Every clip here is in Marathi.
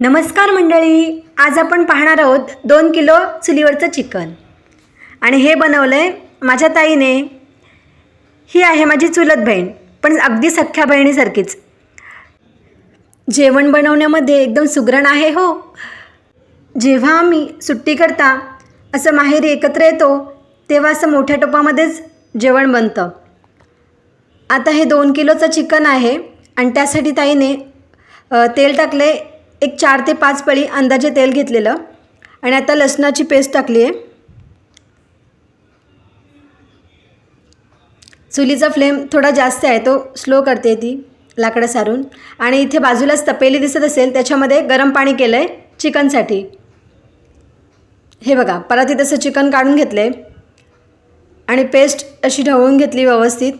नमस्कार मंडळी आज आपण पाहणार आहोत दोन किलो चुलीवरचं चिकन. आणि हे बनवलं आहे माझ्या ताईने. ही आहे माझी चुलत बहीण पण अगदी सख्ख्या बहिणीसारखीच. जेवण बनवण्यामध्ये एकदम सुगरण आहे हो. जेव्हा आम्ही सुट्टी करता असं माहेरी एकत्र येतो तेव्हा असं मोठ्या टोपामध्येच जेवण बनतं. आता हे दोन किलोचं चिकन आहे आणि त्यासाठी ताईने तेल टाकले एक चार ते पाच पळी अंदाजे तेल घेतलेलं. आणि आता लसणाची पेस्ट टाकली आहे. चुलीचा फ्लेम थोडा जास्त आहे तो स्लो करते ती लाकडं सारून. आणि इथे बाजूलाच तपेली दिसत असेल त्याच्यामध्ये गरम पाणी केलं आहे चिकनसाठी. हे बघा परत इथं तसं चिकन काढून घेतलं आहे आणि पेस्ट अशी ढवळून घेतली व्यवस्थित.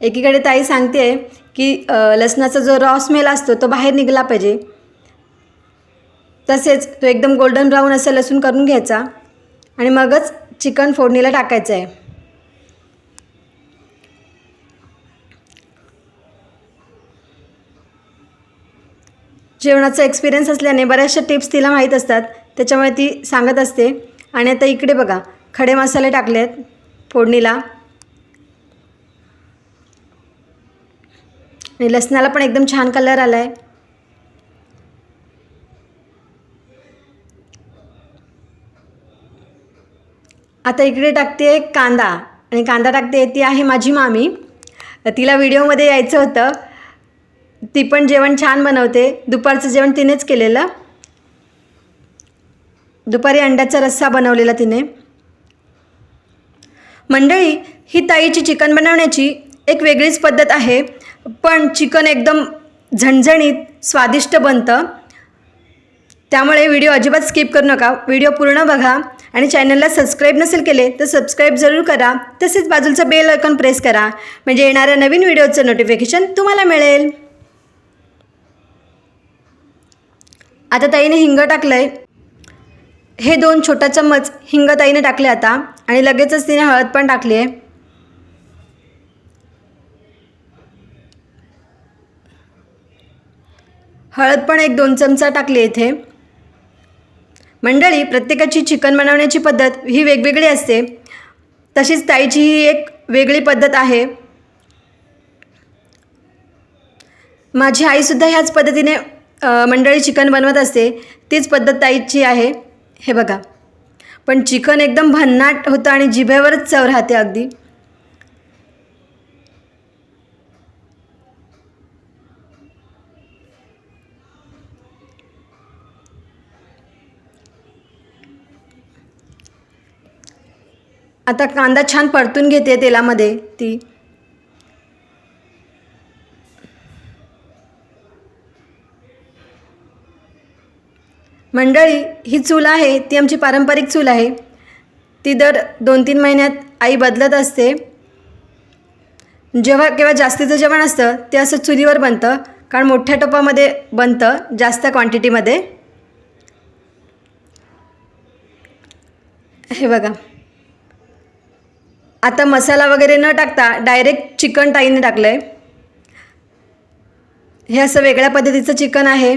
एकीकडे ताई सांगते की लसणाचा जो रॉ स्मेल असतो तो बाहेर निघाला पाहिजे. तसेच तो एकदम गोल्डन ब्राऊन असं लसूण करून घ्यायचा आणि मगच चिकन फोडणीला टाकायचं आहे. जेवणाचा एक्सपिरियन्स असल्याने बऱ्याचशा टिप्स तिला माहीत असतात त्याच्यामुळे ती सांगत असते. आणि आता इकडे बघा खडे मसाले टाकले आहेत फोडणीला. आणि लसणाला पण एकदम छान कलर आला आहे आता इकडे टाकते कांदा. आणि कांदा टाकते ती आहे माझी मामी. तिला व्हिडिओमध्ये यायचं होतं. ती पण जेवण छान बनवते. दुपारचं जेवण तिनेच केलेलं. दुपारी अंड्याचा रस्सा बनवलेला तिने. मंडळी ही ताईची चिकन बनवण्याची एक वेगळीच पद्धत आहे. पण चिकन एकदम झणझणीत स्वादिष्ट बनतं. त्यामुळे व्हिडिओ अजिबात स्किप करू नका. व्हिडिओ पूर्ण बघा आणि चॅनलला सबस्क्राईब नसेल केले तर सबस्क्राईब जरूर करा. तसेच बाजूचं बेल आयकॉन प्रेस करा. म्हणजे येणाऱ्या नवीन व्हिडिओचं नोटिफिकेशन तुम्हाला मिळेल. आता ताईने हिंग टाकलं आहे हे दोन छोटा चम्मच हिंग ताईने टाकले आता. आणि लगेचच तिने हळद पण टाकली आहे. हळद पण एक दोन चमचा टाकली इथे. मंडळी प्रत्येकाची चिकन बनवण्याची पद्धत ही वेगवेगळी असते. तशीच ताईची ही एक वेगळी पद्धत आहे. माझी आईसुद्धा ह्याच पद्धतीने मंडळी चिकन बनवत असते. तीच पद्धत ताईची आहे. हे बघा. पण चिकन एकदम भन्नाट होतं आणि जिभेवरच चव राहते अगदी. आता कांदा छान परतून घेते तेलामध्ये. ती. मंडळी ही चूल आहे ती आमची पारंपरिक चूल आहे. ती दर दोन तीन महिन्यात आई बदलत असते. जेव्हा केव्हा जास्तीचं जेवण असतं ते असं चुलीवर बनतं कारण मोठ्या टोपामध्ये बनतं जास्त क्वांटिटीमध्ये हे बघा. आता मसाला वगैरे न टाकता डायरेक्ट चिकन टाईने टाकलं आहे हे असं वेगळ्या पद्धतीचं चिकन आहे.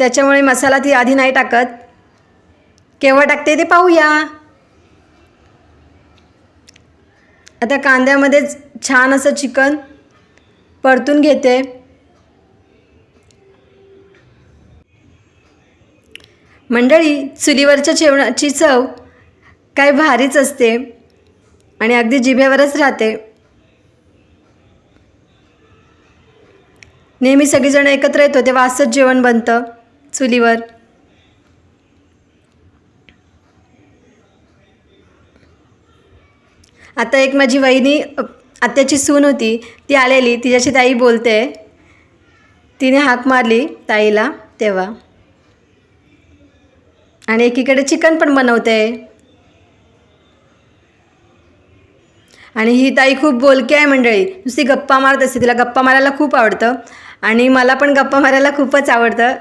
त्याच्यामुळे मसाला ती आधी नाही टाकत. केव्हा टाकते ते पाहूया. आता कांद्यामध्येच छान असं चिकन परतून घेते. मंडळी चुलीवरच्या जेवणाची चव काय भारीच असते. आणि अगदी जिभेवरच राहते. नेहमी सगळीजण एकत्र येतो तेव्हा असंच जेवण बनतं चुलीवर. आता एक माझी वहिनी आत्याची सून होती ती आलेली तिच्याशी ताई बोलते. तिने हाक मारली ताईला तेव्हा. आणि एकीकडे चिकन पण बनवते. आणि ही ताई खूप बोलकी आहे मंडळी. नुसती गप्पा मारत असते. तिला गप्पा मारायला खूप आवडतं. आणि मला पण गप्पा मारायला खूपच आवडतं.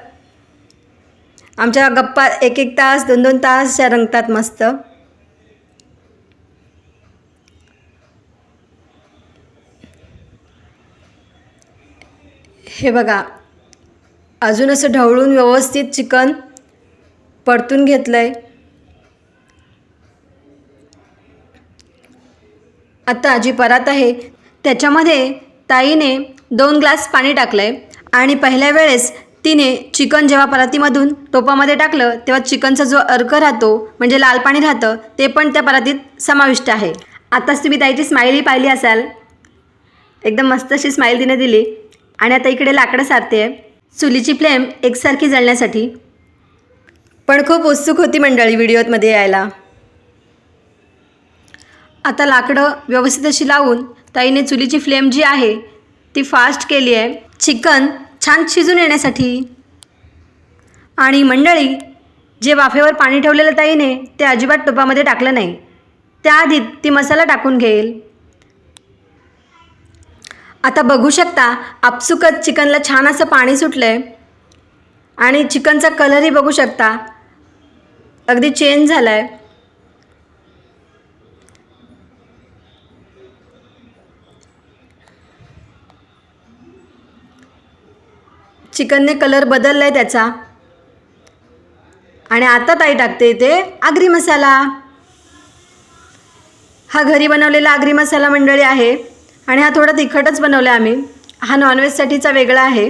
आमच्या गप्पा एक एक तास दोन दोन तास रंगतात मस्त. हे बघा. अजून असं ढवळून व्यवस्थित चिकन परतून घेतलं आहे आत्ता जी परात आहे. त्याच्यामध्ये ताईने दोन ग्लास पाणी टाकलं आहे आणि पहिल्या वेळेस तिने चिकन जेव्हा परातीमधून टोपामध्ये टाकलं तेव्हा चिकनचा जो अर्क राहतो म्हणजे लाल पाणी राहतं ते पण त्या परातीत समाविष्ट आहे. आत्ताच तुम्ही ताईची स्माईलही पाहिली असाल. एकदम मस्त अशी स्माईल तिने दिली आणि आता इकडे लाकडं सारते आहे चुलीची फ्लेम एकसारखी जळण्यासाठी. पण खूप उत्सुक होती मंडळी व्हिडिओमध्ये यायला. आता लाकडं व्यवस्थित अशी लावून ताईने चुलीची फ्लेम जी आहे ती फास्ट केली आहे. चिकन छान शिजून येण्यासाठी. आणि मंडळी जे वाफेवर पाणी ठेवलेलं ताईने ते अजिबात टोपामध्ये टाकलं नाही. त्याआधी ती मसाला टाकून घेईल. आता बघू शकता आपसुकच चिकनला छान असं पाणी सुटलं आहे आणि चिकनचा कलरही बघू शकता. अगदी चेंज झाला आहे चिकनने कलर बदलला आहे त्याचा. आणि आता ताई टाकते इथे आगरी मसाला. हा घरी बनवलेला आगरी मसाला मंडळी आहे. आणि हा थोडा तिखटच बनवला आम्ही. हा नॉनव्हेजसाठीचा वेगळा आहे.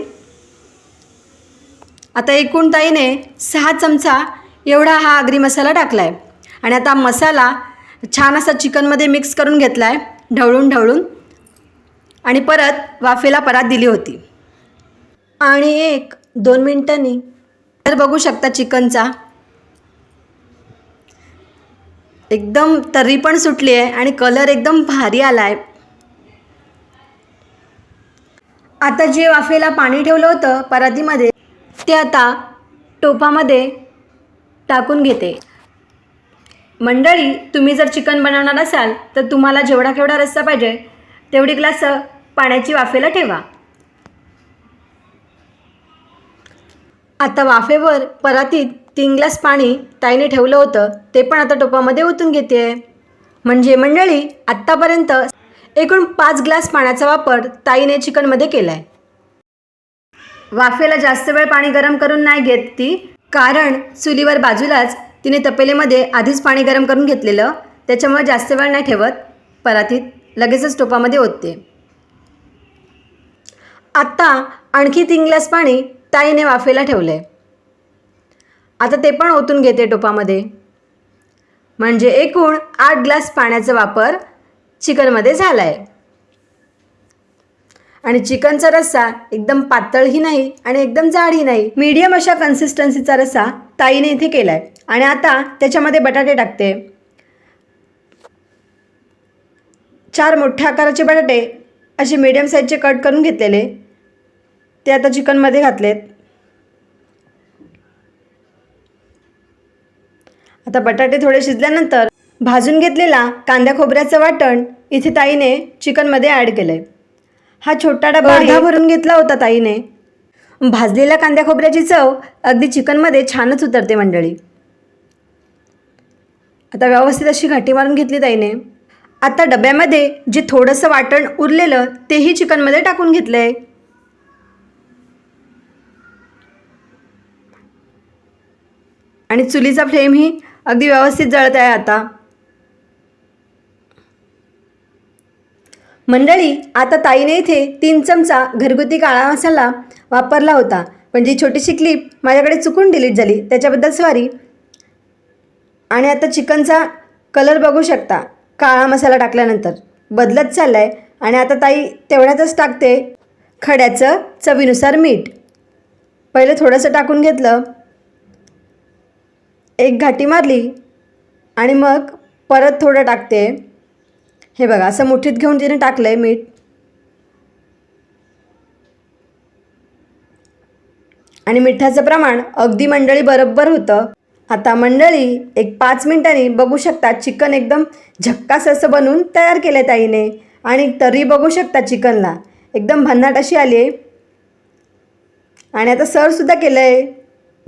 आता एकूण ताईने सहा चमचा एवढा हा आगरी मसाला टाकला आहे आणि आता मसाला छान असा चिकनमध्ये मिक्स करून घेतला आहे ढवळून ढवळून आणि परत वाफेला परात दिली होती. आणि एक दोन मिनटांनी. तर बघू शकता चिकनचा. एकदम तर्री पण सुटली आहे आणि कलर एकदम भारी आला आहे आता जे वाफेला पाणी ठेवलं होतं परातीमध्ये ते आता टोपामध्ये टाकून घेते. मंडळी तुम्ही जर चिकन बनवणार असाल तर तुम्हाला जेवढा केवढा रस्सा पाहिजे तेवढी ग्लास पाण्याची वाफेला ठेवा. आता वाफेवर परातीत तीन ग्लास पाणी ताईने ठेवलं होतं. ते पण आता टोपामध्ये ओतून घेते म्हणजे मंडळी आत्तापर्यंत एकूण पाच ग्लास पाण्याचा वापर ताईने चिकनमध्ये केला आहे वाफेला जास्त वेळ पाणी गरम करून नाही घेत ती कारण चुलीवर बाजूलाच तिने तपेलेमध्ये आधीच पाणी गरम करून घेतलेलं त्याच्यामुळे जास्त वेळ नाही ठेवत. परातीत लगेचच टोपामध्ये ओतते. आत्ता आणखी तीन ग्लास पाणी ताईने वाफेला ठेवलं आहे आता ते पण ओतून घेते टोपामध्ये. म्हणजे एकूण आठ ग्लास पाण्याचा वापर चिकनमध्ये झाला आहे आणि चिकनचा रस्सा एकदम पातळही नाही आणि एकदम जाडही नाही. मीडियम अशा कन्सिस्टन्सीचा रस्सा ताईने इथे केला आहे आणि आता त्याच्यामध्ये बटाटे टाकते. चार मोठ्या आकाराचे बटाटे असे मीडियम साईजचे कट करून घेतलेले. ते आता चिकनमध्ये घातलेत. आता बटाटे थोडे शिजल्यानंतर भाजून घेतलेला कांदा खोबऱ्याचं वाटण इथे ताईने चिकनमध्ये ॲड केलं आहे हा छोटा डबा अर्धा भरून घेतला होता ताईने. भाजलेल्या कांद्या खोबऱ्याची चव अगदी चिकनमध्ये छानच उतरते मंडळी. आता व्यवस्थित अशी घाटी मारून घेतली ताईने. आता डब्यामध्ये जे थोडंसं वाटण उरलेलं तेही चिकनमध्ये टाकून घेतलं आहे आणि चुलीचा फ्लेम ही अगदी व्यवस्थित जळत आहे आता. मंडळी आता ताईने इथे तीन चमचा घरगुती काळा मसाला वापरला होता. पण जी छोटीशी क्लिप माझ्याकडे चुकून डिलीट झाली त्याच्याबद्दल सॉरी आणि आता चिकनचा कलर बघू शकता काळा मसाला टाकल्यानंतर. बदलत चालला आहे आणि आता ताई तेवढ्यातच टाकते खड्याचं चवीनुसार मीठ. पहिले थोडंसं टाकून घेतलं. एक घाटी मारली आणि मग परत थोडं टाकते. हे बघा असं मुठीत घेऊन तिने टाकलं आहे मीठ. आणि मिठाचं प्रमाण अगदी मंडळी बरोबर होतं. आता मंडळी एक पाच मिनिटांनी बघू शकता चिकन एकदम झक्कास असं बनवून तयार केलं ताईने. आणि तरी बघू शकता चिकनला. एकदम भन्नाट अशी आली आहे आणि आता सर्वसुद्धा केलं आहे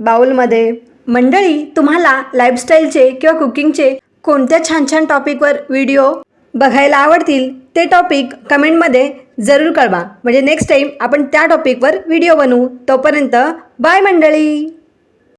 बाऊलमध्ये मंडळी तुम्हाला लाईफस्टाईलचे किंवा कुकिंगचे कोणत्या छान छान टॉपिकवर व्हिडिओ बघायला आवडतील ते टॉपिक कमेंटमध्ये जरूर कळवा. म्हणजे नेक्स्ट टाईम आपण त्या टॉपिकवर व्हिडिओ बनवू. तोपर्यंत बाय मंडळी!